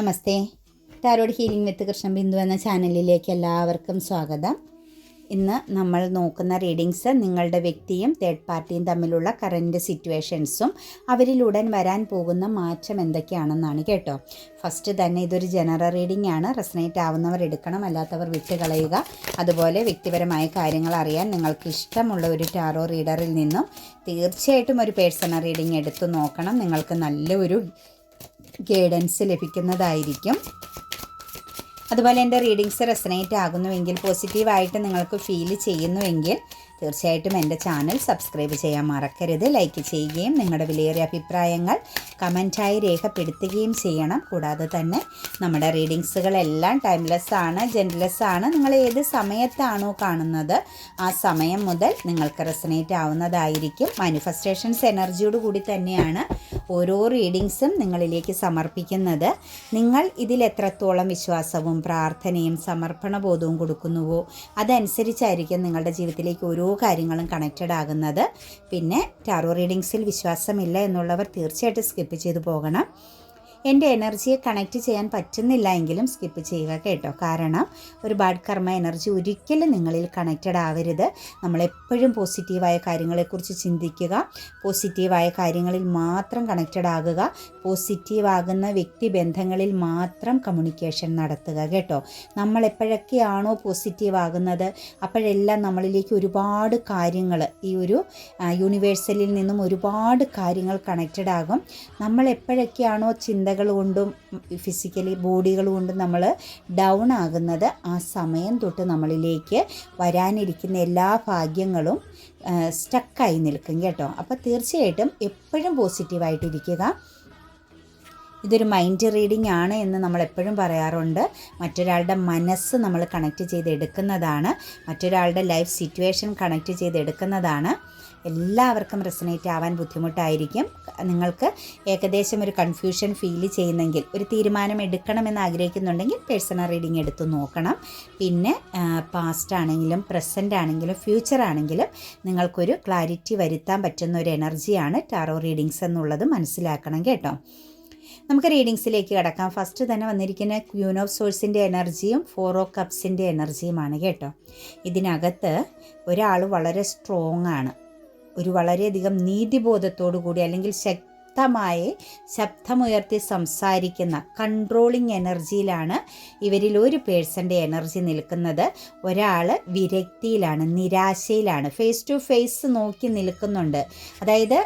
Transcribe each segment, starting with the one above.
Namaste. Tarot healing with Krishna Bindu എന്ന ചാനലിലേക്ക് എല്ലാവർക്കും സ്വാഗതം. ഇന്ന് നമ്മൾ നോക്കുന്ന റീഡിങ്സ് നിങ്ങളുടെ വ്യക്തിയും തേർഡ് പാർട്ടിയും തമ്മിലുള്ള കറന്റ് സിറ്റുവേഷൻസും അവരിലുടൻ വരാൻ പോകുന്ന മാറ്റം എന്തൊക്കെയാണെന്നാണ് കേട്ടോ. ഫസ്റ്റ് തന്നെ ഇതൊരു ജനറൽ റീഡിംഗ് ആണ്. റെസനേറ്റ് ആവുന്നവർ എടുക്കണം അല്ലാത്തവർ വിട്ടുകളയുക അതുപോലെ വ്യക്തിപരമായ കാര്യങ്ങൾ അറിയാൻ നിങ്ങൾക്ക് ഇഷ്ടമുള്ള ഒരു ടാറോ റീഡറിൽ നിന്നും തീർച്ചയായിട്ടും ഒരു പേഴ്സണൽ റീഡിംഗ് എടുത്തു നോക്കണം. നിങ്ങൾക്ക് നല്ലൊരു ഗൈഡൻസ് ലഭിക്കുന്നതായിരിക്കും. അതുപോലെ എന്റെ റീഡിങ്സ് റെസനേറ്റ് ആകുന്നുവെങ്കിൽ പോസിറ്റീവായിട്ട് നിങ്ങൾക്ക് ഫീൽ ചെയ്യുന്നുവെങ്കിൽ തീർച്ചയായിട്ടും എന്റെ ചാനൽ സബ്സ്ക്രൈബ് ചെയ്യാൻ മറക്കരുത് ലൈക്ക് ചെയ്യുകയും നിങ്ങളുടെ വിലയേറിയ അഭിപ്രായങ്ങൾ കമന്റായി രേഖപ്പെടുത്തുകയും ചെയ്യണം. കൂടാതെ തന്നെ നമ്മുടെ റീഡിങ്സുകളെല്ലാം ടൈംലെസ് ആണ് ജെൻലെസ് ആണ് നിങ്ങൾ ഏത് സമയത്താണോ കാണുന്നത് ആ സമയം മുതൽ നിങ്ങൾക്ക് റെസനേറ്റ് ആവുന്നതായിരിക്കും. മാനിഫെസ്റ്റേഷൻസ് എനർജിയോട് കൂടി തന്നെയാണ് ഓരോ റീഡിങ്സും നിങ്ങളിലേക്ക് സമർപ്പിക്കുന്നത്. നിങ്ങൾ ഇതിൽ എത്രത്തോളം വിശ്വാസവും പ്രാർത്ഥനയും സമർപ്പണ ബോധവും കൊടുക്കുന്നുവോ അതനുസരിച്ചായിരിക്കും നിങ്ങളുടെ ജീവിതത്തിലേക്ക് ഓരോ കാര്യങ്ങളും കണക്റ്റഡ് ആകുന്നത്. പിന്നെ ടാറോ റീഡിങ്സിൽ വിശ്വാസമില്ല എന്നുള്ളവർ തീർച്ചയായിട്ടും സ്കിപ്പ് ചെയ്തു പോകണം. എന്റെ എനർജിയെ കണക്റ്റ് ചെയ്യാൻ പറ്റുന്നില്ല എങ്കിലും സ്കിപ്പ് ചെയ്യുക കേട്ടോ. കാരണം ഒരു ബാഡ് കർമ്മ എനർജി ഒരിക്കലും നിങ്ങളിൽ കണക്റ്റഡ് ആവരുത്. നമ്മളെപ്പോഴും പോസിറ്റീവായ കാര്യങ്ങളെക്കുറിച്ച് ചിന്തിക്കുക. പോസിറ്റീവായ കാര്യങ്ങളിൽ മാത്രം കണക്റ്റഡ് ആകുക. പോസിറ്റീവാകുന്ന വ്യക്തി ബന്ധങ്ങളിൽ മാത്രം കമ്മ്യൂണിക്കേഷൻ നടത്തുക കേട്ടോ. നമ്മൾ എപ്പോഴൊക്കെയാണോ പോസിറ്റീവ് ആകുന്നത്? അപ്പോഴെല്ലാം നമ്മളിലേക്ക് ഒരുപാട് കാര്യങ്ങൾ ഈ ഒരു യൂണിവേഴ്സലിൽ നിന്നും ഒരുപാട് കാര്യങ്ങൾ കണക്റ്റഡ് ആകും. നമ്മൾ എപ്പോഴൊക്കെയാണോ ചിന്തകൾ കൊണ്ടും ഫിസിക്കലി ബോഡികൾ കൊണ്ടും നമ്മൾ ഡൗൺ ആകുന്നത് ആ സമയം തൊട്ട് നമ്മളിലേക്ക് വരാനിരിക്കുന്ന എല്ലാ ഭാഗ്യങ്ങളും സ്റ്റക്കായി നിൽക്കും കേട്ടോ. അപ്പോൾ തീർച്ചയായിട്ടും എപ്പോഴും പോസിറ്റീവായിട്ടിരിക്കുക ഇതൊരു മൈൻഡ് റീഡിംഗ് ആണ് എന്ന് നമ്മൾ എപ്പോഴും പറയാറുണ്ട്. മറ്റൊരാളുടെ മനസ്സ് നമ്മൾ കണക്ട് ചെയ്തെടുക്കുന്നതാണ്. മറ്റൊരാളുടെ ലൈഫ് സിറ്റുവേഷൻ കണക്ട് ചെയ്തെടുക്കുന്നതാണ്. എല്ലാവർക്കും റെസനേറ്റ് ആവാൻ ബുദ്ധിമുട്ടായിരിക്കും. നിങ്ങൾക്ക് ഏകദേശം ഒരു കൺഫ്യൂഷൻ ഫീൽ ചെയ്യുന്നെങ്കിൽ ഒരു തീരുമാനം എടുക്കണമെന്ന് ആഗ്രഹിക്കുന്നുണ്ടെങ്കിൽ പേഴ്സണൽ റീഡിംഗ് എടുത്ത് നോക്കണം. പിന്നെ പാസ്റ്റ് ആണെങ്കിലും പ്രസന്റ് ആണെങ്കിലും ഫ്യൂച്ചർ ആണെങ്കിലും നിങ്ങൾക്കൊരു ക്ലാരിറ്റി വരുത്താൻ പറ്റുന്ന ഒരു എനർജിയാണ് ടാറോ റീഡിങ്സ് എന്നുള്ളത് മനസ്സിലാക്കണം കേട്ടോ. നമുക്ക് റീഡിങ്സിലേക്ക് കിടക്കാം. ഫസ്റ്റ് തന്നെ വന്നിരിക്കുന്ന ക്യൂൻ ഓഫ് സോഴ്സിന്റെ എനർജിയും ഫോർ ഓ കപ്സിന്റെ എനർജിയുമാണ് കേട്ടോ. ഇതിനകത്ത് ഒരാൾ വളരെ സ്ട്രോങ് ആണ്. ഒരു വളരെയധികം നീതിബോധത്തോടു കൂടി അല്ലെങ്കിൽ ശക്തമായി ശബ്ദമുയർത്തി സംസാരിക്കുന്ന കൺട്രോളിങ് എനർജിയിലാണ് ഇവരിൽ ഒരു പേഴ്സന്റെ എനർജി നിൽക്കുന്നത്. ഒരാൾ വിരക്തിയിലാണ് നിരാശയിലാണ് ഫേസ് ടു ഫേസ് നോക്കി നിൽക്കുന്നുണ്ട്. അതായത്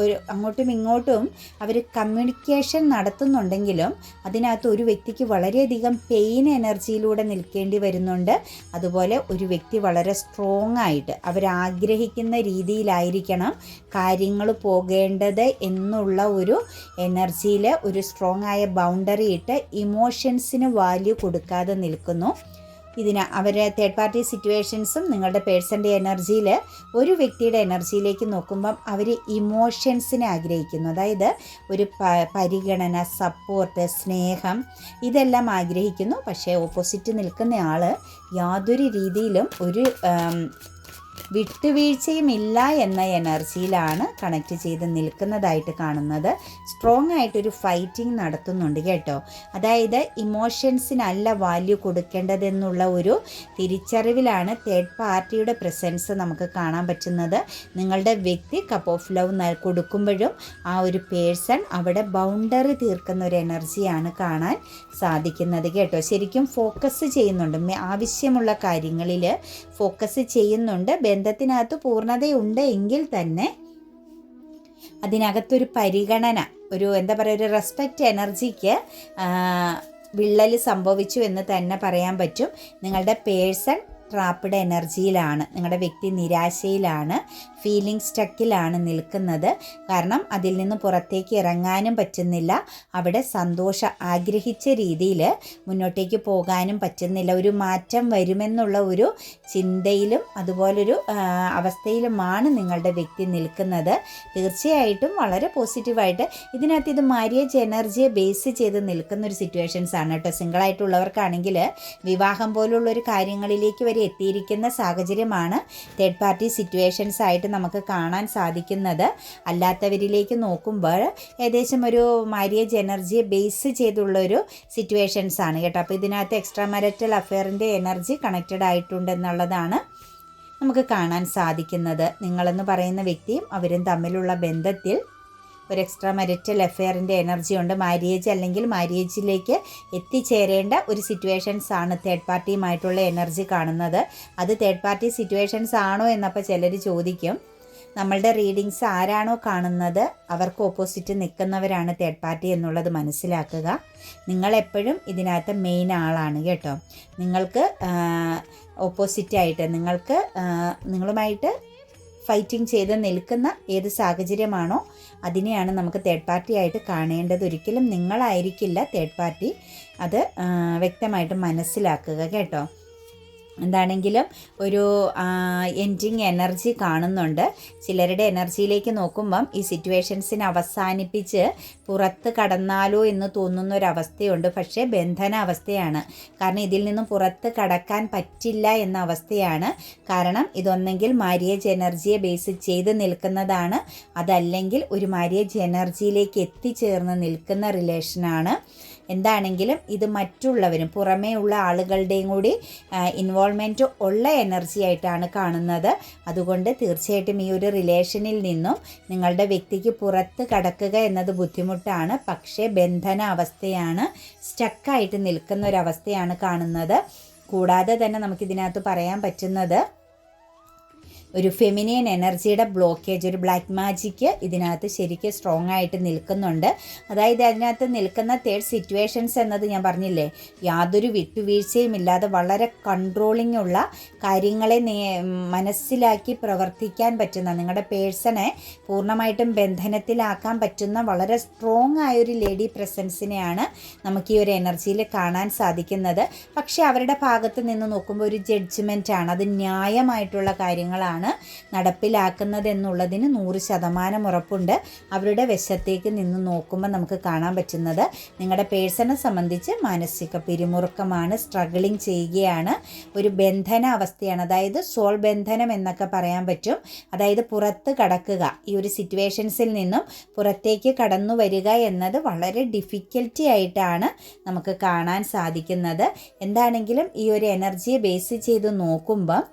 ഒരു അങ്ങോട്ടും ഇങ്ങോട്ടും അവർ കമ്മ്യൂണിക്കേഷൻ നടത്തുന്നുണ്ടെങ്കിലും അതിനകത്ത് ഒരു വ്യക്തിക്ക് വളരെയധികം പെയിൻ എനർജിയിലൂടെ നിൽക്കേണ്ടി വരുന്നുണ്ട്. അതുപോലെ ഒരു വ്യക്തി വളരെ സ്ട്രോങ് ആയിട്ട് അവരാഗ്രഹിക്കുന്ന രീതിയിലായിരിക്കണം കാര്യങ്ങൾ പോകേണ്ടത് എന്നുള്ള ഒരു എനർജിയിൽ ഒരു സ്ട്രോങ് ആയ ബൗണ്ടറി ഇട്ട് ഇമോഷൻസിന് വാല്യൂ കൊടുക്കാതെ നിൽക്കുന്നു. ഇതിന് അവരെ തേർഡ് പാർട്ടി സിറ്റുവേഷൻസും നിങ്ങളുടെ പേഴ്സന്റെ എനർജിയിൽ ഒരു വ്യക്തിയുടെ എനർജിയിലേക്ക് നോക്കുമ്പം അവർ ഇമോഷൻസിനെ ആഗ്രഹിക്കുന്നു. അതായത് ഒരു പരിഗണന സപ്പോർട്ട് സ്നേഹം ഇതെല്ലാം ആഗ്രഹിക്കുന്നു. പക്ഷേ ഓപ്പോസിറ്റ് നിൽക്കുന്ന ആൾ യാതൊരു രീതിയിലും ഒരു വിട്ടുവീഴ്ചയും ഇല്ല എന്ന എനർജിയിലാണ് കണക്ട് ചെയ്ത് നിൽക്കുന്നതായിട്ട് കാണുന്നത്. സ്ട്രോങ് ആയിട്ടൊരു ഫൈറ്റിംഗ് നടത്തുന്നുണ്ട് കേട്ടോ. അതായത് ഇമോഷൻസിനല്ല വാല്യൂ കൊടുക്കേണ്ടതെന്നുള്ള ഒരു തിരിച്ചറിവിലാണ് തേർഡ് പാർട്ടിയുടെ പ്രസൻസ് നമുക്ക് കാണാൻ പറ്റുന്നത്. നിങ്ങളുടെ വ്യക്തി കപ്പ് ഓഫ് ലവ് കൊടുക്കുമ്പോഴും ആ ഒരു പേഴ്സൺ അവിടെ ബൗണ്ടറി തീർക്കുന്ന ഒരു എനർജിയാണ് കാണാൻ സാധിക്കുന്നത് കേട്ടോ. ശരിക്കും ഫോക്കസ് ചെയ്യുന്നുണ്ട്. ആവശ്യമുള്ള കാര്യങ്ങളിൽ ഫോക്കസ് ചെയ്യുന്നുണ്ട്. ബന്ധത്തിനകത്ത് പൂർണതയുണ്ട് എങ്കിൽ തന്നെ അതിനകത്തൊരു പരിഗണന ഒരു എന്താ പറയുക ഒരു റെസ്പെക്റ്റ് എനർജിക്ക് വിള്ളൽ സംഭവിച്ചു എന്ന് തന്നെ പറയാൻ പറ്റും. നിങ്ങളുടെ പേഴ്സൺ ട്രാപ്പിഡ് എനർജിയിലാണ് നിങ്ങളുടെ വ്യക്തി നിരാശയിലാണ്. ഫീലിംഗ് സ്റ്റക്കിലാണ് നിൽക്കുന്നത്. കാരണം അതിൽ നിന്ന് പുറത്തേക്ക് ഇറങ്ങാനും പറ്റുന്നില്ല. അവിടെ സന്തോഷം ആഗ്രഹിച്ച രീതിയിൽ മുന്നോട്ടേക്ക് പോകാനും പറ്റുന്നില്ല. ഒരു മാറ്റം വരുമെന്നുള്ള ഒരു ചിന്തയിലും അതുപോലൊരു അവസ്ഥയിലുമാണ് നിങ്ങളുടെ വ്യക്തി നിൽക്കുന്നത്. തീർച്ചയായിട്ടും വളരെ പോസിറ്റീവായിട്ട് ഇതിനകത്ത് ഇത് മാരിയേജ് എനർജിയെ ബേസ് ചെയ്ത് നിൽക്കുന്ന ഒരു സിറ്റുവേഷൻസ് ആണ് കേട്ടോ. സിംഗിളായിട്ടുള്ളവർക്കാണെങ്കിൽ വിവാഹം പോലുള്ള ഒരു കാര്യങ്ങളിലേക്ക് വരെ എത്തിയിരിക്കുന്ന സാഹചര്യമാണ്. തേർഡ് പാർട്ടി സിറ്റുവേഷൻസ് ആയിട്ട് നമുക്ക് കാണാൻ സാധിക്കുന്നത്. അല്ലാത്തവരിലേക്ക് നോക്കുമ്പോൾ ഏകദേശം ഒരു മാരിയേജ് എനർജിയെ ബേസ് ചെയ്തുള്ളൊരു സിറ്റുവേഷൻസ് ആണ് കേട്ടോ. അപ്പോൾ ഇതിനകത്ത് എക്സ്ട്രാ മാരിറ്റൽ അഫെയറിന്റെ എനർജി കണക്റ്റഡ് ആയിട്ടുണ്ടെന്നുള്ളതാണ് നമുക്ക് കാണാൻ സാധിക്കുന്നത്. നിങ്ങളെന്ന് പറയുന്ന വ്യക്തിയും അവരും തമ്മിലുള്ള ബന്ധത്തിൽ ഒരു എക്സ്ട്രാ മെരിറ്റൽ അഫെയറിന്റെ എനർജി ഉണ്ട് മാരേജ് അല്ലെങ്കിൽ മാരേജിലേക്ക് എത്തിച്ചേരേണ്ട ഒരു സിറ്റുവേഷൻസ് ആണ് തേർഡ് പാർട്ടിയുമായിട്ടുള്ള എനർജി കാണുന്നത്. അത് തേർഡ് പാർട്ടി സിറ്റുവേഷൻസ് ആണോ എന്നപ്പോൾ ചിലർ ചോദിക്കും. നമ്മളുടെ റീഡിങ്സ് ആരാണോ കാണുന്നത്? അവർക്ക് ഓപ്പോസിറ്റ് നിൽക്കുന്നവരാണ് തേർഡ് പാർട്ടി എന്നുള്ളത് മനസ്സിലാക്കുക. നിങ്ങളെപ്പോഴും ഇതിനകത്ത് മെയിൻ ആളാണ് കേട്ടോ. നിങ്ങൾക്ക് ഓപ്പോസിറ്റായിട്ട് നിങ്ങൾക്ക് നിങ്ങളുമായിട്ട് ഫൈറ്റിംഗ് ചെയ്ത് നിൽക്കുന്ന ഏത് സാഹചര്യമാണോ അതിനെയാണ് നമുക്ക് തേർഡ് പാർട്ടി ആയിട്ട് കാണേണ്ടത്. ഒരിക്കലും നിങ്ങളായിരിക്കില്ല തേർഡ് പാർട്ടി അത് വ്യക്തമായിട്ട് മനസ്സിലാക്കുക കേട്ടോ. എന്താണെങ്കിലും ഒരു എൻഡിങ് എനർജി കാണുന്നുണ്ട്. ചിലരുടെ എനർജിയിലേക്ക് നോക്കുമ്പം ഈ സിറ്റുവേഷൻസിനെ അവസാനിപ്പിച്ച് പുറത്ത് കടന്നാലോ എന്ന് തോന്നുന്ന ഒരു അവസ്ഥയുണ്ട് പക്ഷേ ബന്ധന അവസ്ഥയാണ് കാരണം ഇതിൽ നിന്നും പുറത്ത് കടക്കാൻ പറ്റില്ല എന്ന അവസ്ഥയാണ്. കാരണം ഇതൊന്നെങ്കിൽ മാരിയേജ് എനർജിയെ ബേസ് ചെയ്ത് നിൽക്കുന്നതാണ്. അതല്ലെങ്കിൽ ഒരു മാരിയേജ് എനർജിയിലേക്ക് എത്തിച്ചേർന്ന് നിൽക്കുന്ന റിലേഷനാണ് എന്താണെങ്കിലും ഇത് മറ്റുള്ളവരും പുറമേ ഉള്ള ആളുകളുടെയും കൂടി ഇൻവോൾവ്മെന്റ് ഉള്ള എനർജി ആയിട്ടാണ് കാണുന്നത്. അതുകൊണ്ട് തീർച്ചയായിട്ടും ഈ ഒരു റിലേഷനിൽ നിന്നും നിങ്ങളുടെ വ്യക്തിക്ക് പുറത്ത് കടക്കുക എന്നത് ബുദ്ധിമുട്ടാണ്. പക്ഷേ ബന്ധന അവസ്ഥയാണ് സ്റ്റക്കായിട്ട് നിൽക്കുന്ന ഒരു അവസ്ഥയാണ് കാണുന്നത്. കൂടാതെ തന്നെ നമുക്കിതിനകത്ത് പറയാൻ പറ്റുന്നത് ഒരു ഫെമിനിയൻ എനർജിയുടെ ബ്ലോക്കേജ് ഒരു ബ്ലാക്ക് മാജിക്ക് ഇതിനകത്ത് ശരിക്കും സ്ട്രോങ് ആയിട്ട് നിൽക്കുന്നുണ്ട്. അതായത് അതിനകത്ത് നിൽക്കുന്ന തേർഡ് സിറ്റുവേഷൻസ് എന്നത് ഞാൻ പറഞ്ഞില്ലേ യാതൊരു വിട്ടുവീഴ്ചയും ഇല്ലാതെ വളരെ കൺട്രോളിംഗ് ഉള്ള കാര്യങ്ങളെ മനസ്സിലാക്കി പ്രവർത്തിക്കാൻ പറ്റുന്ന നിങ്ങളുടെ പേഴ്സണെ പൂർണമായിട്ടും ബന്ധനത്തിലാക്കാൻ പറ്റുന്ന വളരെ സ്ട്രോങ് ആയൊരു ലേഡി പ്രസൻസിനെയാണ് നമുക്ക് ഈ ഒരു എനർജിയിൽ കാണാൻ സാധിക്കുന്നത്. പക്ഷേ അവരുടെ ഭാഗത്ത് നിന്ന് നോക്കുമ്പോൾ ഒരു ജഡ്ജ്മെന്റ് ആണ്. അത് ന്യായമായിട്ടുള്ള കാര്യങ്ങളാണ്. നടപ്പിലാക്കുന്നത് എന്നുള്ളതിന് നൂറ് ശതമാനം ഉറപ്പുണ്ട്. അവരുടെ വശത്തേക്ക് നിന്ന് നോക്കുമ്പോൾ നമുക്ക് കാണാൻ പറ്റുന്നത് നിങ്ങളുടെ പേഴ്സണെ സംബന്ധിച്ച് മാനസിക പിരിമുറുക്കമാണ് സ്ട്രഗിളിങ് ചെയ്യുകയാണ്. ഒരു ബന്ധന അവസ്ഥയാണ്. അതായത് സോൾ ബന്ധനം എന്നൊക്കെ പറയാൻ പറ്റും. അതായത് പുറത്ത് കടക്കുക. ഈ ഒരു സിറ്റുവേഷൻസിൽ നിന്നും പുറത്തേക്ക് കടന്നു വരിക എന്നത് വളരെ ഡിഫിക്കൽറ്റി ആയിട്ടാണ് നമുക്ക് കാണാൻ സാധിക്കുന്നത്. എന്താണെങ്കിലും ഈ ഒരു എനർജിയെ ബേസ് ചെയ്ത് നോക്കുമ്പം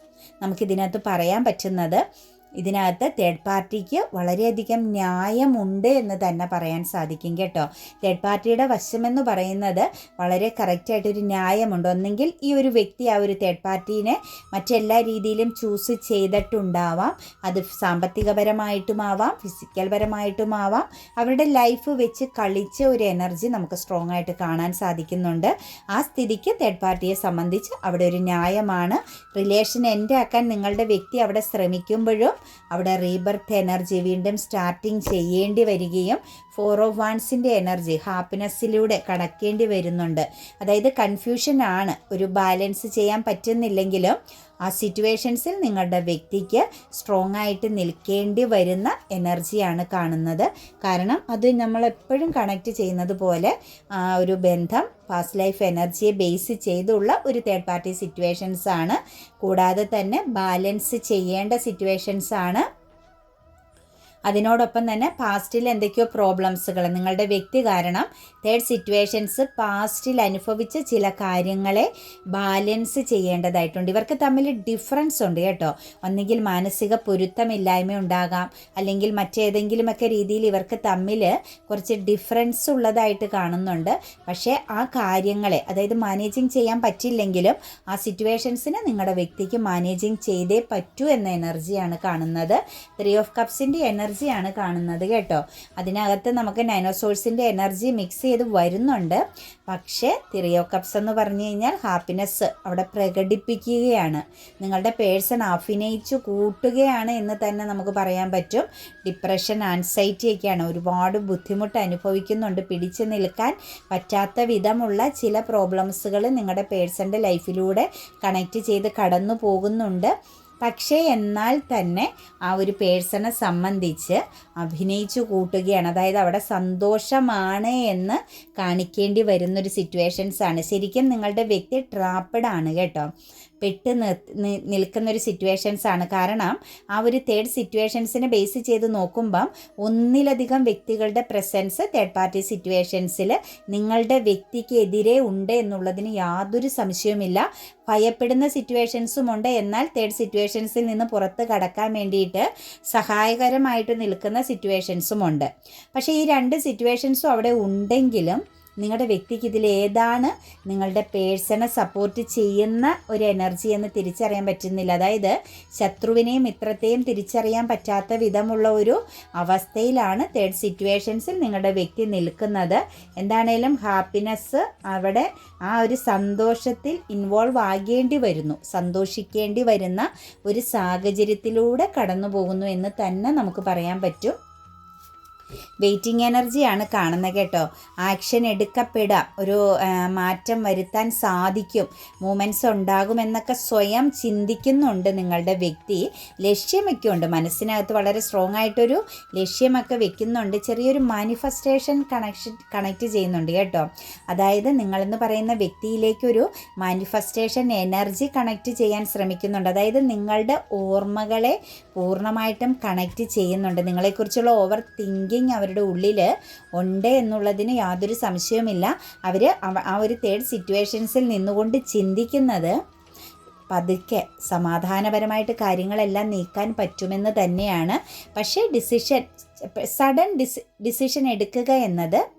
നമുക്കിതിനകത്ത് പറയാൻ പറ്റുന്നത്. ഇതിനകത്ത് തേർഡ് പാർട്ടിക്ക് വളരെയധികം ന്യായമുണ്ട് എന്ന് തന്നെ പറയാൻ സാധിക്കും കേട്ടോ. തേർഡ് പാർട്ടിയുടെ വശമെന്ന് പറയുന്നത് വളരെ കറക്റ്റായിട്ടൊരു ന്യായമുണ്ട്. ഒന്നെങ്കിൽ ഈ ഒരു വ്യക്തി ആ ഒരു തേർഡ് പാർട്ടീനെ മറ്റെല്ലാ രീതിയിലും ചൂസ് ചെയ്തിട്ടുണ്ടാവാം. അത് സാമ്പത്തികപരമായിട്ടുമാവാം ഫിസിക്കൽ പരമായിട്ടുമാവാം. അവരുടെ ലൈഫ് വെച്ച് കളിച്ച ഒരു എനർജി നമുക്ക് സ്ട്രോങ് ആയിട്ട് കാണാൻ സാധിക്കുന്നുണ്ട്. ആ സ്ഥിതിക്ക് തേർഡ് പാർട്ടിയെ സംബന്ധിച്ച് അവിടെ ഒരു ന്യായമാണ്. റിലേഷൻ എന്റെ ആക്കാൻ നിങ്ങളുടെ വ്യക്തി അവിടെ ശ്രമിക്കുമ്പോഴും അവിടെ റീബർത്ത് എനർജി വീണ്ടും സ്റ്റാർട്ടിങ് ചെയ്യേണ്ടി വരികയും ഫോർ ഓഫ് വൺസിന്റെ എനർജി ഹാപ്പിനെസ്സിലൂടെ കടക്കേണ്ടി വരുന്നുണ്ട്. അതായത് കൺഫ്യൂഷൻ ആണ്. ഒരു ബാലൻസ് ചെയ്യാൻ പറ്റുന്നില്ലെങ്കിലും ആ സിറ്റുവേഷൻസിൽ നിങ്ങളുടെ വ്യക്തിക്ക് സ്ട്രോങ് ആയിട്ട് നിൽക്കേണ്ടി വരുന്ന എനർജിയാണ് കാണുന്നത്. കാരണം അത് നമ്മളെപ്പോഴും കണക്ട് ചെയ്യുന്നത് പോലെ ഒരു ബന്ധം പാസ്റ്റ് ലൈഫ് എനർജിയെ ബേസ് ചെയ്തുള്ള ഒരു തേർഡ് പാർട്ടി സിറ്റുവേഷൻസ് ആണ്. കൂടാതെ തന്നെ ബാലൻസ് ചെയ്യേണ്ട സിറ്റുവേഷൻസ് ആണ് അതിനോടൊപ്പം തന്നെ പാസ്റ്റിൽ എന്തൊക്കെയോ പ്രോബ്ലംസുകൾ നിങ്ങളുടെ വ്യക്തി കാരണം തേർഡ് സിറ്റുവേഷൻസ് പാസ്റ്റിൽ അനുഭവിച്ച ചില കാര്യങ്ങളെ ബാലൻസ് ചെയ്യേണ്ടതായിട്ടുണ്ട്. ഇവർക്ക് തമ്മിൽ ഡിഫറൻസ് ഉണ്ട് കേട്ടോ. ഒന്നെങ്കിൽ മാനസിക പൊരുത്തമില്ലായ്മ ഉണ്ടാകാം അല്ലെങ്കിൽ മറ്റേതെങ്കിലുമൊക്കെ രീതിയിൽ ഇവർക്ക് തമ്മിൽ കുറച്ച് ഡിഫറൻസ് ഉള്ളതായിട്ട് കാണുന്നുണ്ട്. പക്ഷേ ആ കാര്യങ്ങളെ അതായത് മാനേജിങ് ചെയ്യാൻ പറ്റില്ലെങ്കിലും ആ സിറ്റുവേഷൻസിനെ നിങ്ങളുടെ വ്യക്തിക്ക് മാനേജിങ് ചെയ്തേ പറ്റൂ എന്ന എനർജിയാണ് കാണുന്നത്. ത്രീ ഓഫ് കപ്സിന്റെ എനർജി എനർജിയാണ് കാണുന്നത് കേട്ടോ. അതിനകത്ത് നമുക്ക് നൈനോസോഴ്സിന്റെ എനർജി മിക്സ് ചെയ്ത് വരുന്നുണ്ട്. പക്ഷേ തിറിയോ കപ്സ് എന്ന് പറഞ്ഞു കഴിഞ്ഞാൽ ഹാപ്പിനെസ് അവിടെ പ്രകടിപ്പിക്കുകയാണ്. നിങ്ങളുടെ പേഴ്സൺ അഭിനയിച്ചു കൂട്ടുകയാണ് എന്ന് തന്നെ നമുക്ക് പറയാൻ പറ്റും. ഡിപ്രഷൻ ആൻസൈറ്റി ഒക്കെയാണ്. ഒരുപാട് ബുദ്ധിമുട്ട് അനുഭവിക്കുന്നുണ്ട്. പിടിച്ചു നിൽക്കാൻ പറ്റാത്ത വിധമുള്ള ചില പ്രോബ്ലംസുകൾ നിങ്ങളുടെ പേഴ്സന്റെ ലൈഫിലൂടെ കണക്റ്റ് ചെയ്ത് കടന്നു പോകുന്നുണ്ട് പക്ഷേ എന്നാൽ തന്നെ ആ ഒരു പേഴ്സണെ സംബന്ധിച്ച് അഭിനയിച്ചു കൂട്ടുകയാണ്. അതായത് അവിടെ സന്തോഷമാണ് എന്ന് കാണിക്കേണ്ടി വരുന്നൊരു സിറ്റുവേഷൻസ് ആണ്. ശരിക്കും നിങ്ങളുടെ വ്യക്തി ട്രാപ്പഡ് ആണ് കേട്ടോ. പെട്ട് നിൽക്കുന്ന ഒരു സിറ്റുവേഷൻസ് ആണ്. കാരണം ആ ഒരു തേർഡ് സിറ്റുവേഷൻസിനെ ബേസ് ചെയ്ത് നോക്കുമ്പം ഒന്നിലധികം വ്യക്തികളുടെ പ്രസൻസ് തേർഡ് പാർട്ടി സിറ്റുവേഷൻസിൽ നിങ്ങളുടെ വ്യക്തിക്ക് എതിരെ ഉണ്ട് എന്നുള്ളതിന് യാതൊരു സംശയവുമില്ല. ഭയപ്പെടുന്ന സിറ്റുവേഷൻസും ഉണ്ട്. എന്നാൽ തേർഡ് സിറ്റുവേഷൻസിൽ നിന്ന് പുറത്ത് കടക്കാൻ വേണ്ടിയിട്ട് സഹായകരമായിട്ട് നിൽക്കുന്ന സിറ്റുവേഷൻസും ഉണ്ട്. പക്ഷേ ഈ രണ്ട് സിറ്റുവേഷൻസും അവിടെ ഉണ്ടെങ്കിലും നിങ്ങളുടെ വ്യക്തിക്ക് ഇതിൽ ഏതാണ് നിങ്ങളുടെ പേഴ്സണെ സപ്പോർട്ട് ചെയ്യുന്ന ഒരു എനർജി എന്ന് തിരിച്ചറിയാൻ പറ്റുന്നില്ല. അതായത് ശത്രുവിനെയും മിത്രത്തെയും തിരിച്ചറിയാൻ പറ്റാത്ത വിധമുള്ള ഒരു അവസ്ഥയിലാണ് തേർഡ് സിറ്റുവേഷൻസിൽ നിങ്ങളുടെ വ്യക്തി നിൽക്കുന്നത്. എന്താണേലും ഹാപ്പിനെസ് അവിടെ ആ ഒരു സന്തോഷത്തിൽ ഇൻവോൾവ് ആകേണ്ടി വരുന്നു. സന്തോഷിക്കേണ്ടി വരുന്ന ഒരു സാഹചര്യത്തിലൂടെ കടന്നു പോകുന്നു എന്ന് തന്നെ നമുക്ക് പറയാൻ പറ്റും. വെയിറ്റിംഗ് എനർജിയാണ് കാണുന്നത് കേട്ടോ. ആക്ഷൻ എടുക്കപ്പെടാം ഒരു മാറ്റം വരുത്താൻ സാധിക്കും മൂമെന്റ്സ് ഉണ്ടാകുമെന്നൊക്കെ സ്വയം ചിന്തിക്കുന്നുണ്ട് നിങ്ങളുടെ വ്യക്തി. ലക്ഷ്യമൊക്കെ ഉണ്ട് മനസ്സിനകത്ത് വളരെ സ്ട്രോങ് ആയിട്ടൊരു ലക്ഷ്യമൊക്കെ വെക്കുന്നുണ്ട്. ചെറിയൊരു മാനിഫെസ്റ്റേഷൻ കണക്ഷൻ കണക്ട് ചെയ്യുന്നുണ്ട് കേട്ടോ. അതായത് നിങ്ങളെന്ന് പറയുന്ന വ്യക്തിയിലേക്കൊരു മാനിഫെസ്റ്റേഷൻ എനർജി കണക്ട് ചെയ്യാൻ ശ്രമിക്കുന്നുണ്ട്. അതായത് നിങ്ങളുടെ ഓർമ്മകളെ പൂർണമായിട്ടും കണക്ട് ചെയ്യുന്നുണ്ട്. നിങ്ങളെക്കുറിച്ചുള്ള ഓവർ തിങ്കിങ് അവരുടെ ഉള്ളിൽ ഉണ്ട് എന്നുള്ളതിന് യാതൊരു സംശയവുമില്ല. അവർ ആ ഒരു തേർഡ് സിറ്റുവേഷൻസിൽ നിന്നുകൊണ്ട് ചിന്തിക്കുന്നത് പതുക്കെ സമാധാനപരമായിട്ട് കാര്യങ്ങളെല്ലാം നീക്കാൻ പറ്റുമെന്ന് തന്നെയാണ്. പക്ഷേ ഡിസിഷൻ സഡൻ ഡിസി ഡിസിഷൻ എടുക്കുക എന്നത്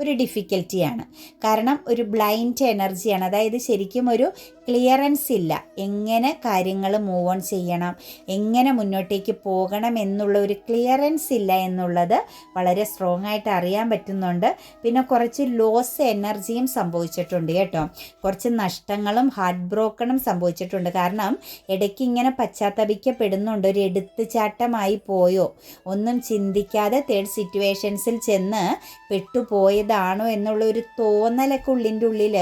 ഒരു ഡിഫിക്കൽറ്റിയാണ് കാരണം ഒരു ബ്ലൈൻഡ് എനർജിയാണ് അതായത് ശരിക്കും ഒരു ക്ലിയറൻസ് ഇല്ല. എങ്ങനെ കാര്യങ്ങൾ മൂവ് ഓൺ ചെയ്യണം? എങ്ങനെ മുന്നോട്ടേക്ക് പോകണം എന്നുള്ള ഒരു ക്ലിയറൻസ് ഇല്ല എന്നുള്ളത് വളരെ സ്ട്രോങ് ആയിട്ട് അറിയാൻ പറ്റുന്നുണ്ട്. പിന്നെ കുറച്ച് ലോസ് എനർജിയും സംഭവിച്ചിട്ടുണ്ട് കേട്ടോ. കുറച്ച് നഷ്ടങ്ങളും ഹാർട്ട് ബ്രോക്കണും സംഭവിച്ചിട്ടുണ്ട്. കാരണം ഇടയ്ക്ക് ഇങ്ങനെ പശ്ചാത്തപിക്കപ്പെടുന്നുണ്ട്. ഒരു എടുത്തുചാട്ടമായി പോയോ? ഒന്നും ചിന്തിക്കാതെ തേർഡ് സിറ്റുവേഷൻസിൽ ചെന്ന് പെട്ടുപോയതാണോ എന്നുള്ള ഒരു തോന്നലൊക്കെ ഉള്ളിന്റെ ഉള്ളിൽ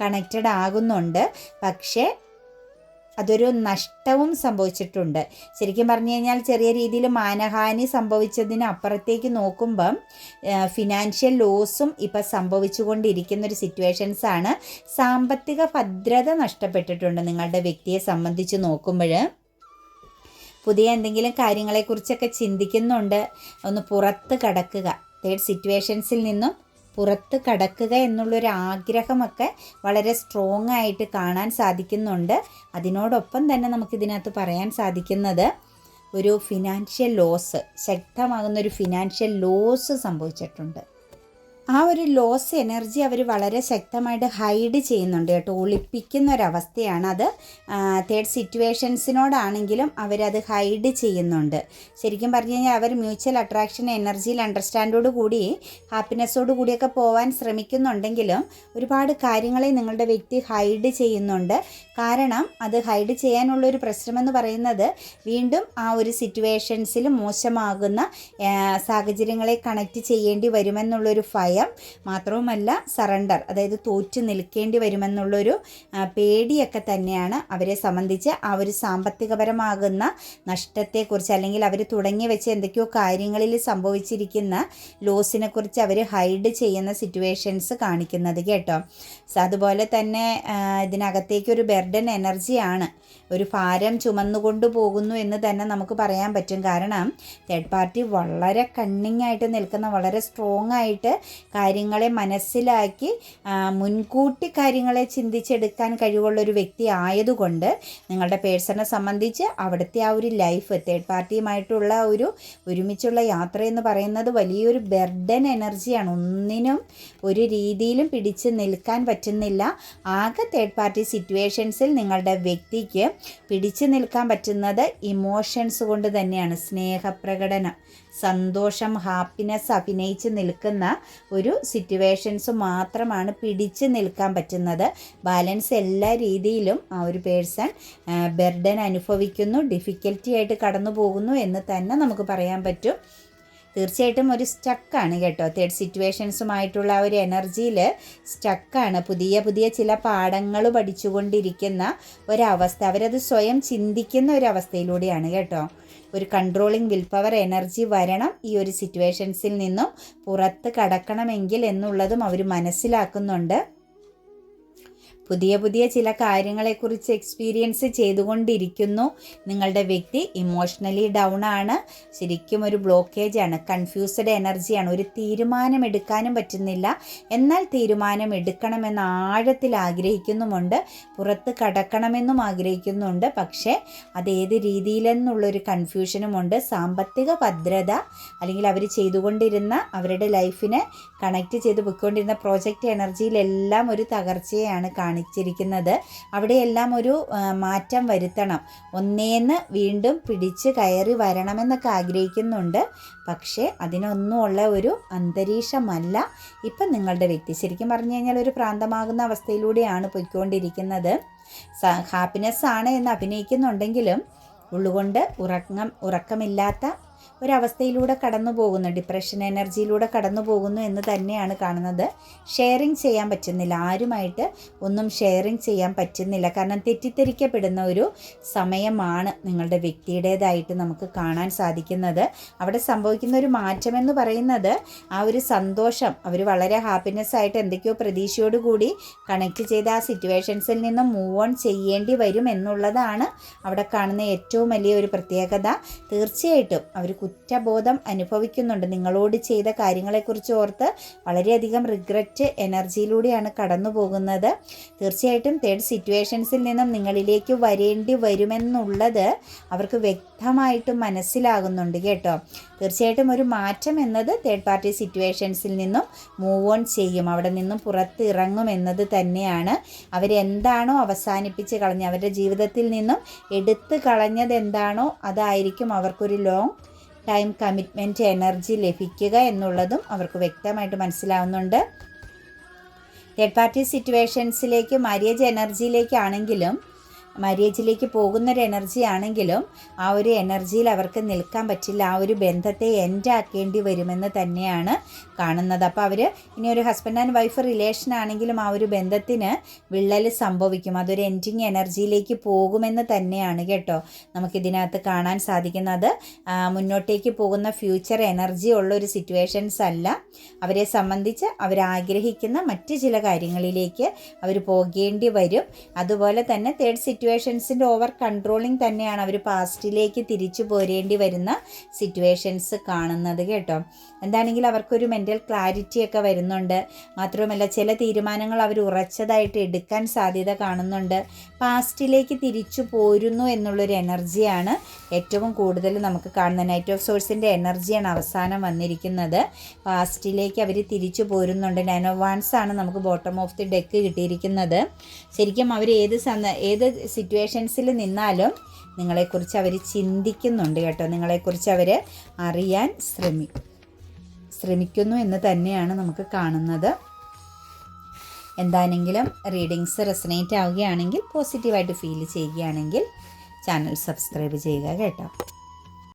കണക്റ്റഡ് ആകുന്നുണ്ട്. പക്ഷേ അതൊരു നഷ്ടവും സംഭവിച്ചിട്ടുണ്ട്. ശരിക്കും പറഞ്ഞു കഴിഞ്ഞാൽ ചെറിയ രീതിയിൽ മാനഹാനി സംഭവിച്ചതിന് അപ്പുറത്തേക്ക് നോക്കുമ്പം ഫിനാൻഷ്യൽ ലോസും ഇപ്പം സംഭവിച്ചുകൊണ്ടിരിക്കുന്ന ഒരു സിറ്റുവേഷൻസ് ആണ്. സാമ്പത്തിക ഭദ്രത നഷ്ടപ്പെട്ടിട്ടുണ്ട് നിങ്ങളുടെ വ്യക്തിയെ സംബന്ധിച്ച് നോക്കുമ്പോൾ. പുതിയ എന്തെങ്കിലും കാര്യങ്ങളെക്കുറിച്ചൊക്കെ ചിന്തിക്കുന്നുണ്ട്. ഒന്ന് പുറത്ത് കടക്കുക. തേർഡ് സിറ്റുവേഷൻസിൽ നിന്നും പുറത്ത് കടക്കുക എന്നുള്ളൊരു ആഗ്രഹമൊക്കെ വളരെ സ്ട്രോങ് ആയിട്ട് കാണാൻ സാധിക്കുന്നുണ്ട്. അതിനോടൊപ്പം തന്നെ നമുക്കിതിനകത്ത് പറയാൻ സാധിക്കുന്നത് ഒരു ഫിനാൻഷ്യൽ ലോസ് ശക്തമാകുന്ന ഒരു ഫിനാൻഷ്യൽ ലോസ് സംഭവിച്ചിട്ടുണ്ട്. ആ ഒരു ലോസ് എനർജി അവർ വളരെ ശക്തമായിട്ട് ഹൈഡ് ചെയ്യുന്നുണ്ട് കേട്ടോ. ഒളിപ്പിക്കുന്ന ഒരവസ്ഥയാണ് അത്. തേർഡ് സിറ്റുവേഷൻസിനോടാണെങ്കിലും അവരത് ഹൈഡ് ചെയ്യുന്നുണ്ട്. ശരിക്കും പറഞ്ഞു കഴിഞ്ഞാൽ അവർ മ്യൂച്വൽ അട്രാക്ഷൻ എനർജിയിൽ അണ്ടർസ്റ്റാൻഡോട് കൂടി ഹാപ്പിനെസ്സോട് കൂടിയൊക്കെ പോകാൻ ശ്രമിക്കുന്നുണ്ടെങ്കിലും ഒരുപാട് കാര്യങ്ങളെ നിങ്ങളുടെ വ്യക്തി ഹൈഡ് ചെയ്യുന്നുണ്ട്. കാരണം അത് ഹൈഡ് ചെയ്യാനുള്ള ഒരു പ്രശ്നമെന്ന് പറയുന്നത് വീണ്ടും ആ ഒരു സിറ്റുവേഷൻസിൽ മോശമാകുന്ന സാഹചര്യങ്ങളെ കണക്റ്റ് ചെയ്യേണ്ടി വരുമെന്നുള്ളൊരു ഭയം മാത്രവുമല്ല സറണ്ടർ അതായത് തോറ്റു നിൽക്കേണ്ടി വരുമെന്നുള്ളൊരു പേടിയൊക്കെ തന്നെയാണ് അവരെ സംബന്ധിച്ച് ആ ഒരു സാമ്പത്തികപരമാകുന്ന നഷ്ടത്തെക്കുറിച്ച് അല്ലെങ്കിൽ അവർ തുടങ്ങി വെച്ച എന്തൊക്കെയോ കാര്യങ്ങളിൽ സംഭവിച്ചിരിക്കുന്ന ലോസിനെക്കുറിച്ച് അവർ ഹൈഡ് ചെയ്യുന്ന സിറ്റുവേഷൻസ് കാണിക്കുന്നത് കേട്ടോ. അതുപോലെ തന്നെ ഇതിനകത്തേക്ക് ഒരു ബെർഡൻ എനർജിയാണ് ഒരു ഭാരം ചുമന്നുകൊണ്ട് പോകുന്നു എന്ന് തന്നെ നമുക്ക് പറയാൻ പറ്റും. കാരണം തേർഡ് പാർട്ടി വളരെ കണ്ണിങ് ആയിട്ട് നിൽക്കുന്ന വളരെ സ്ട്രോങ് ആയിട്ട് കാര്യങ്ങളെ മനസ്സിലാക്കി മുൻകൂട്ടി കാര്യങ്ങളെ ചിന്തിച്ചെടുക്കാൻ കഴിവുള്ള ഒരു വ്യക്തി ആയതുകൊണ്ട് നിങ്ങളുടെ പേഴ്സണെ സംബന്ധിച്ച് അവിടുത്തെ ആ ഒരു ലൈഫ് തേർഡ് പാർട്ടിയുമായിട്ടുള്ള ഒരു ഒരുമിച്ചുള്ള യാത്ര എന്ന് പറയുന്നത് വലിയൊരു ബെർഡൻ എനർജിയാണ്. ഒന്നിനും ഒരു രീതിയിലും പിടിച്ച് നിൽക്കാൻ പറ്റുന്നില്ല. ആകെ തേർഡ് പാർട്ടി സിറ്റുവേഷൻസിൽ നിങ്ങളുടെ വ്യക്തിക്ക് പിടിച്ചു നിൽക്കാൻ പറ്റുന്നത് ഇമോഷൻസ് കൊണ്ട് തന്നെയാണ്. സ്നേഹപ്രകടനം. സന്തോഷം ഹാപ്പിനെസ് അഭിനയിച്ച് നിൽക്കുന്ന ഒരു സിറ്റുവേഷൻസ് മാത്രമാണ് പിടിച്ച് നിൽക്കാൻ പറ്റുന്നത്. ബാലൻസ് എല്ലാ രീതിയിലും ആ ഒരു പേഴ്സൺ ബെർഡൻ അനുഭവിക്കുന്നു ഡിഫിക്കൽറ്റി ആയിട്ട് കടന്നു പോകുന്നു എന്ന് തന്നെ നമുക്ക് പറയാൻ പറ്റും. തീർച്ചയായിട്ടും ഒരു സ്റ്റക്കാണ് കേട്ടോ. തേർഡ് സിറ്റുവേഷൻസുമായിട്ടുള്ള ആ ഒരു എനർജിയിൽ സ്റ്റക്കാണ് പുതിയ പുതിയ ചില പാഠങ്ങൾ പഠിച്ചുകൊണ്ടിരിക്കുന്ന ഒരവസ്ഥ. അവരത് സ്വയം ചിന്തിക്കുന്ന ഒരവസ്ഥയിലൂടെയാണ് കേട്ടോ. ഒരു കൺട്രോളിങ് വിൽ പവർ എനർജി വരണം ഈ ഒരു സിറ്റുവേഷൻസിൽ നിന്നും പുറത്ത് കടക്കണമെങ്കിൽ എന്നുള്ളതും അവർ മനസ്സിലാക്കുന്നുണ്ട്. പുതിയ പുതിയ ചില കാര്യങ്ങളെക്കുറിച്ച് എക്സ്പീരിയൻസ് ചെയ്തുകൊണ്ടിരിക്കുന്നു. നിങ്ങളുടെ വ്യക്തി ഇമോഷണലി ഡൗൺ ആണ്. ശരിക്കും ഒരു ബ്ലോക്കേജ് ആണ്. കൺഫ്യൂസ്ഡ് എനർജിയാണ് ഒരു തീരുമാനം എടുക്കാനും പറ്റുന്നില്ല. എന്നാൽ തീരുമാനം എടുക്കണമെന്ന് ആഴത്തിൽ ആഗ്രഹിക്കുന്നുമുണ്ട്. പുറത്ത് കടക്കണമെന്നും ആഗ്രഹിക്കുന്നുണ്ട്. പക്ഷേ അത് ഏത് രീതിയിലെന്നുള്ളൊരു കൺഫ്യൂഷനുമുണ്ട് സാമ്പത്തിക ഭദ്രത അല്ലെങ്കിൽ അവർ ചെയ്തുകൊണ്ടിരുന്ന അവരുടെ ലൈഫിനെ കണക്ട് ചെയ്ത് പോയിക്കൊണ്ടിരുന്ന പ്രോജക്റ്റ് എനർജിയിലെല്ലാം ഒരു തകർച്ചയാണ് കാണിച്ചിരിക്കുന്നത്. അവിടെയെല്ലാം ഒരു മാറ്റം വരുത്തണം. ഒന്നേന്ന് വീണ്ടും പിടിച്ച് കയറി വരണമെന്നൊക്കെ ആഗ്രഹിക്കുന്നുണ്ട്. പക്ഷേ അതിനൊന്നുമുള്ള ഒരു അന്തരീക്ഷമല്ല. ഇപ്പം നിങ്ങളുടെ വ്യക്തി ശരിക്കും പറഞ്ഞു കഴിഞ്ഞാൽ ഒരു പ്രാന്തമാകുന്ന അവസ്ഥയിലൂടെയാണ് പോയിക്കൊണ്ടിരിക്കുന്നത്. ഹാപ്പിനെസ് ആണ് എന്ന് അഭിനയിക്കുന്നുണ്ടെങ്കിലും ഉള്ളുകൊണ്ട് ഉറക്കം ഉറക്കമില്ലാത്ത ഒരവസ്ഥയിലൂടെ കടന്നു പോകുന്നു. ഡിപ്രഷൻ എനർജിയിലൂടെ കടന്നു പോകുന്നു എന്ന് തന്നെയാണ് കാണുന്നത്. ഷെയറിങ് ചെയ്യാൻ പറ്റുന്നില്ല. ആരുമായിട്ട് ഒന്നും ഷെയറിങ് ചെയ്യാൻ പറ്റുന്നില്ല. കാരണം തെറ്റിദ്ധരിക്കപ്പെടുന്ന ഒരു സമയമാണ് നിങ്ങളുടെ വ്യക്തിയുടേതായിട്ട് നമുക്ക് കാണാൻ സാധിക്കുന്നത്. അവിടെ സംഭവിക്കുന്ന ഒരു മാറ്റമെന്ന് പറയുന്നത് ആ ഒരു സന്തോഷം അവർ വളരെ ഹാപ്പിനെസ് ആയിട്ട് എന്തൊക്കെയോ പ്രതീക്ഷയോടുകൂടി കണക്ട് ചെയ്ത ആ സിറ്റുവേഷൻസിൽ നിന്ന് മൂവ് ഓൺ ചെയ്യേണ്ടി വരും എന്നുള്ളതാണ് അവിടെ കാണുന്ന ഏറ്റവും വലിയ ഒരു പ്രത്യേകത. തീർച്ചയായിട്ടും അവർ കുറ്റബോധം അനുഭവിക്കുന്നുണ്ട്. നിങ്ങളോട് ചെയ്ത കാര്യങ്ങളെക്കുറിച്ച് ഓർത്ത് വളരെയധികം റിഗ്രറ്റ് എനർജിയിലൂടെയാണ് കടന്നു പോകുന്നത് തീർച്ചയായിട്ടും തേർഡ് സിറ്റുവേഷൻസിൽ നിന്നും നിങ്ങളിലേക്ക് വരേണ്ടി വരുമെന്നുള്ളത് അവർക്ക് വ്യക്തമായിട്ടും മനസ്സിലാകുന്നുണ്ട് കേട്ടോ. തീർച്ചയായിട്ടും ഒരു മാറ്റം എന്നത് തേർഡ് പാർട്ടി സിറ്റുവേഷൻസിൽ നിന്നും മൂവ് ഓൺ ചെയ്യും. അവിടെ നിന്നും പുറത്തിറങ്ങും എന്നത് തന്നെയാണ്. അവരെന്താണോ അവസാനിപ്പിച്ച് കളഞ്ഞ അവരുടെ ജീവിതത്തിൽ നിന്നും എടുത്തു കളഞ്ഞത് എന്താണോ അതായിരിക്കും അവർക്കൊരു ലോങ് ടൈം കമ്മിറ്റ്മെന്റ് എനർജി ലഭിക്കുക എന്നുള്ളതും അവർക്ക് വ്യക്തമായിട്ട് മനസ്സിലാവുന്നുണ്ട്. തേർഡ് പാർട്ടി സിറ്റുവേഷൻസിലേക്ക് മാര്യേജ് എനർജിയിലേക്കാണെങ്കിലും മാര്യേജിലേക്ക് പോകുന്നൊരു എനർജി ആണെങ്കിലും ആ ഒരു എനർജിയിൽ അവർക്ക് നിൽക്കാൻ പറ്റില്ല. ആ ഒരു ബന്ധത്തെ എൻഡ് ആക്കേണ്ടി വരുമെന്ന് തന്നെയാണ് കാണുന്നത്. അപ്പോൾ അവർ ഇനി ഒരു ഹസ്ബൻഡ് ആൻഡ് വൈഫ് റിലേഷൻ ആണെങ്കിലും ആ ഒരു ബന്ധത്തിന് വിള്ളൽ സംഭവിക്കും. അതൊരു എൻഡിങ് എനർജിയിലേക്ക് പോകുമെന്ന് തന്നെയാണ് കേട്ടോ നമുക്കിതിനകത്ത് കാണാൻ സാധിക്കുന്നത്. മുന്നോട്ടേക്ക് പോകുന്ന ഫ്യൂച്ചർ എനർജി ഉള്ള ഒരു സിറ്റുവേഷൻസ് അല്ല. അവരെ സംബന്ധിച്ച് അവരാഗ്രഹിക്കുന്ന മറ്റ് ചില കാര്യങ്ങളിലേക്ക് അവർ പോകേണ്ടി വരും. അതുപോലെ തന്നെ തേർഡ് സിറ്റുവേഷൻസിന്റെ ഓവർ കൺട്രോളിങ് തന്നെയാണ് അവർ പാസ്റ്റിലേക്ക് തിരിച്ചു പോരേണ്ടി വരുന്ന സിറ്റുവേഷൻസ് കാണുന്നത് കേട്ടോ. എന്താണെങ്കിലും അവർക്കൊരു മെന്റൽ ക്ലാരിറ്റി ഒക്കെ വരുന്നുണ്ട്. മാത്രവുമല്ല ചില തീരുമാനങ്ങൾ അവർ ഉറച്ചതായിട്ട് എടുക്കാൻ സാധ്യത കാണുന്നുണ്ട്. പാസ്റ്റിലേക്ക് തിരിച്ചു പോരുന്നു എന്നുള്ളൊരു എനർജിയാണ് ഏറ്റവും കൂടുതൽ നമുക്ക് കാണുന്നത്. നൈറ്റ് ഓഫ് സോഴ്സിന്റെ എനർജിയാണ് അവസാനം വന്നിരിക്കുന്നത്. പാസ്റ്റിലേക്ക് അവർ തിരിച്ചു പോരുന്നുണ്ട്. നൈൻ ഓഫ് വാൻസ് ആണ് നമുക്ക് ബോട്ടം ഓഫ് ദി ഡെക്ക് കിട്ടിയിരിക്കുന്നത്. ശരിക്കും അവർ ഏത് സന്ദ ഏത് സിറ്റുവേഷൻസിൽ നിന്നാലും നിങ്ങളെക്കുറിച്ച് അവർ ചിന്തിക്കുന്നുണ്ട് കേട്ടോ. നിങ്ങളെക്കുറിച്ച് അവർ അറിയാൻ ശ്രമി ശ്രമിക്കുന്നു എന്ന് തന്നെയാണ് നമുക്ക് കാണുന്നത്. എന്താണെങ്കിലും റീഡിങ്സ് റെസനേറ്റ് ആവുകയാണെങ്കിൽ പോസിറ്റീവായിട്ട് ഫീൽ ചെയ്യുകയാണെങ്കിൽ ചാനൽ സബ്സ്ക്രൈബ് ചെയ്യുക കേട്ടോ.